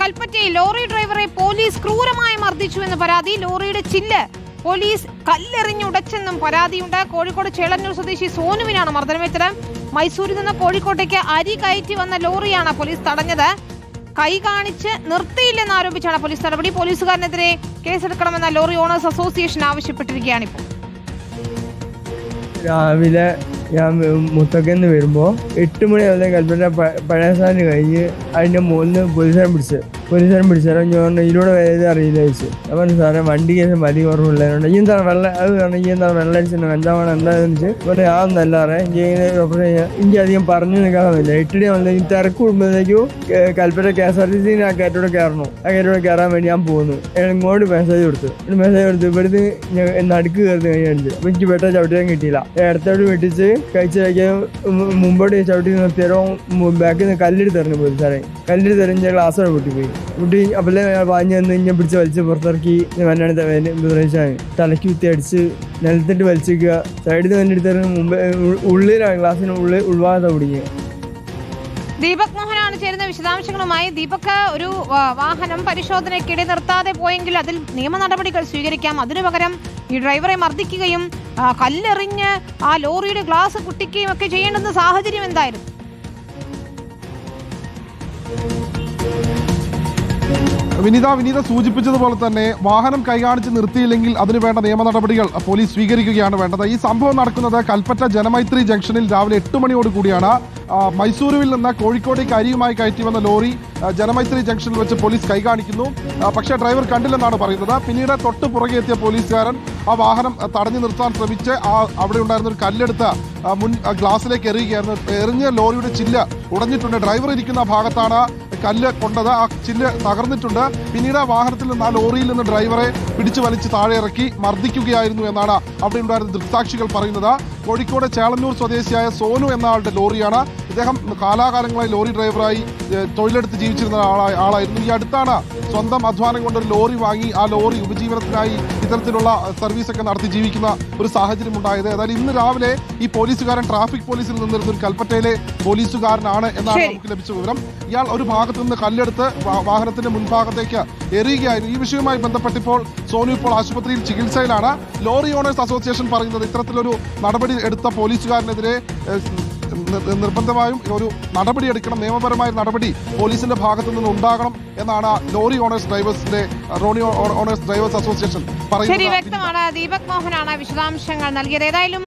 കൽപ്പറ്റയിൽ ലോറി ഡ്രൈവറെ പോലീസ് ക്രൂരമായി മർദ്ദിച്ചു എന്ന് പരാതി. ലോറിയുടെ ചില്ല് പോലീസ് കല്ലെറിഞ്ഞുടച്ചെന്നും പരാതിയുണ്ട്. കോഴിക്കോട് ചേളന്നൂർ സ്വദേശി സോനുവിനാണ് മർദ്ദനമേറ്റത് മൈസൂരിൽ നിന്ന് കോഴിക്കോട്ടേക്ക് അരി കയറ്റി വന്ന ലോറിയാണ് പോലീസ് തടഞ്ഞത്. കൈ കാണിച്ച് നിർത്തിയില്ലെന്ന് ആരോപിച്ചാണ് പോലീസ് നടപടി. പോലീസുകാരനെതിരെ കേസെടുക്കണമെന്ന ലോറി ഓണേഴ്സ് അസോസിയേഷൻ ആവശ്യപ്പെട്ടിരിക്കുകയാണിപ്പോൾ. രാവിലെ ഞാൻ മുത്തക്കന്ന് വരുമ്പോൾ എട്ട് മണി ആവുന്ന കൽപ്പറ്റ പഴയ സാധനം കഴിഞ്ഞ് അതിന്റെ മുകളിൽ പോലീസുകാരൻ പിടിച്ച്. പോലീസുകാരൻ പിടിച്ചാലും ഞാൻ പറഞ്ഞു ഇതിലൂടെ വേദന അറിയില്ല ചോദിച്ചു അപ്പം സാറേ വണ്ടി കേസ് മതി കുറവുള്ളതുകൊണ്ട് ഈ എന്താണ് വെള്ള അത് കാരണം ഈ എന്താണ് വെള്ളം അടിച്ചിട്ട് എന്താ വേണം എന്താണെന്ന് വെച്ച് പറഞ്ഞു ആ ഒന്നല്ല അറിയാം എനിക്ക് ഇങ്ങനെ ഡോക്ടറെ എനിക്ക് അധികം പറഞ്ഞു നിൽക്കാറില്ല എട്ടടി വന്നത് ഈ തിരക്ക് കൂടുമ്പോഴത്തേക്കും Kalpetta K S R T C ആ കയറ്റോടെ കയറണം. ആ കയറ്റോടെ കയറാൻ വേണ്ടി ഞാൻ പോകുന്നു. ഇങ്ങോട്ട് മെസ്സേജ് കൊടുത്തു. ഒരു മെസ്സേജ് കൊടുത്തു ഇവിടുന്ന് അടുക്ക് കയറുന്ന കഴിഞ്ഞിട്ട് അപ്പം എനിക്ക് പെട്ടെന്ന് ചവിട്ടിയാൻ കിട്ടിയില്ല. ഇടത്തോട് വെട്ടിച്ച് കഴിച്ച് കഴിക്കാൻ മുമ്പോട്ട് ചവിട്ടി നിർത്തിയാലോ ബാക്കിൽ നിന്ന് കല്ലിട്ട് തരണം പോയി സാറേ. കല്ലെടുത്ത് എറിഞ്ഞ ഗ്ലാസ്സോടെ പൊട്ടിപ്പോയി. പൊട്ടി അപ്പല്ലേ വാങ്ങി വന്ന് ഞാൻ പിടിച്ച് വലിച്ച് പുറത്തിറക്കി വന്നാണ് പ്രദേശമാണ് തലയ്ക്ക് കുത്തി അടിച്ച് നിലത്തിട്ട് വലിച്ചിരിക്കുക സൈഡിൽ നിന്ന് തരുന്ന മുമ്പ് ഉള്ളിലാണ് ഗ്ലാസ്സിന് ഉള്ളിൽ ഉൾഭാഗത്താണ് പിടിക്കുക. ദീപക് മോഹനാണ് ചേരുന്ന വിശദാംശങ്ങളുമായി. ദീപക് ഒരു വാഹനം പരിശോധനയ്ക്കിടെ നിർത്താതെ പോയെങ്കിൽ അതിൽ നിയമ നടപടികൾ സ്വീകരിക്കാം. അതിനു പകരം ഈ ഡ്രൈവറെ മർദ്ദിക്കുകയും കല്ലെറിഞ്ഞ് ആ ലോറിയുടെ ഗ്ലാസ് പൊട്ടിക്കുകയും ഒക്കെ ചെയ്യേണ്ടുന്ന സാഹചര്യം എന്തായിരുന്നു? വിനീത വിനീത സൂചിപ്പിച്ചതുപോലെ തന്നെ വാഹനം കൈകാണിച്ച് നിർത്തിയില്ലെങ്കിൽ അതിന് വേണ്ട നിയമ നടപടികൾ പോലീസ് സ്വീകരിക്കുകയാണ് വേണ്ടത്. ഈ സംഭവം നടക്കുന്നത് കൽപ്പറ്റ ജനമൈത്രി ജംഗ്ഷനിൽ രാവിലെ എട്ട് മണിയോട് കൂടിയാണ്. മൈസൂരുവിൽ നിന്ന് കോഴിക്കോടേക്ക് അരിയുമായി കയറ്റി വന്ന ലോറി ജനമൈത്രി ജംഗ്ഷനിൽ വെച്ച് പോലീസ് കൈകാണിക്കുന്നു. പക്ഷേ ഡ്രൈവർ കണ്ടില്ലെന്നാണ് പറയുന്നത്. പിന്നീട് തൊട്ട് പുറകെ എത്തിയ പോലീസുകാരൻ ആ വാഹനം തടഞ്ഞു നിർത്താൻ ശ്രമിച്ച് ആ അവിടെ ഉണ്ടായിരുന്ന ഒരു കല്ലെടുത്ത് മുൻ ഗ്ലാസിലേക്ക് എറിയുകയായിരുന്നു. എറിഞ്ഞ ലോറിയുടെ ചില്ല് ഉടഞ്ഞിട്ടുണ്ട്. ഡ്രൈവർ ഇരിക്കുന്ന ഭാഗത്താണ് കല്ല് കൊണ്ടത് ആ ചില്ല് തകർന്നിട്ടുണ്ട്. പിന്നീട് ആ വാഹനത്തിൽ നിന്ന് ആ ലോറിയിൽ നിന്ന് ഡ്രൈവറെ പിടിച്ചു വലിച്ച് താഴെ ഇറക്കി മർദ്ദിക്കുകയായിരുന്നു എന്നാണ് അവിടെ ഉണ്ടായിരുന്ന ദൃക്സാക്ഷികൾ പറയുന്നത്. കോഴിക്കോട് ചേളന്നൂർ സ്വദേശിയായ സോനു എന്ന ആളുടെ ലോറിയാണ് ഇദ്ദേഹം കാലാകാലങ്ങളായി ലോറി ഡ്രൈവറായി തൊഴിലെടുത്ത് ജീവിച്ചിരുന്ന ആളായി ആളായിരുന്നു. ഈ അടുത്താണ് സ്വന്തം അധ്വാനം കൊണ്ട് ഒരു ലോറി വാങ്ങി ആ ലോറി ഉപജീവനത്തിനായി ഇത്തരത്തിലുള്ള സർവീസൊക്കെ നടത്തി ജീവിക്കുന്ന ഒരു സാഹചര്യം ഉണ്ടായത്. ഏതായാലും ഇന്ന് രാവിലെ ഈ പോലീസുകാരൻ ട്രാഫിക് പോലീസിൽ നിന്നിരുന്ന ഒരു കൽപ്പറ്റയിലെ പോലീസുകാരനാണ് എന്നാണ് നമുക്ക് ലഭിച്ച വിവരം. ഇയാൾ ഒരു ഭാഗത്ത് നിന്ന് കല്ലെടുത്ത് വാഹനത്തിന്റെ മുൻഭാഗത്തേക്ക് എറിയുകയായിരുന്നു. ഈ വിഷയവുമായി ബന്ധപ്പെട്ടിപ്പോൾ സോനു ഇപ്പോൾ ആശുപത്രിയിൽ ചികിത്സയിലാണ്. ലോറി ഓണേഴ്സ് അസോസിയേഷൻ പറയുന്നത് ഇത്തരത്തിലൊരു നടപടി എടുത്ത പോലീസുകാരനെതിരെ നിർബന്ധമായും ഒരു നടപടി എടുക്കണം നിയമപരമായ നടപടി പോലീസിന്റെ ഭാഗത്തു നിന്ന് ഉണ്ടാകണം എന്നാണ് ലോറി ഓണേഴ്സ് ഡ്രൈവേഴ്സിന്റെ റോണി ഓണേഴ്സ് ഡ്രൈവേഴ്സ് അസോസിയേഷൻ പറയുന്നത്. ശരി വ്യക്തമാണ്. ദീപക് മോഹനാണ് വിശദാംശങ്ങൾ നൽകിയത്. ഏതായാലും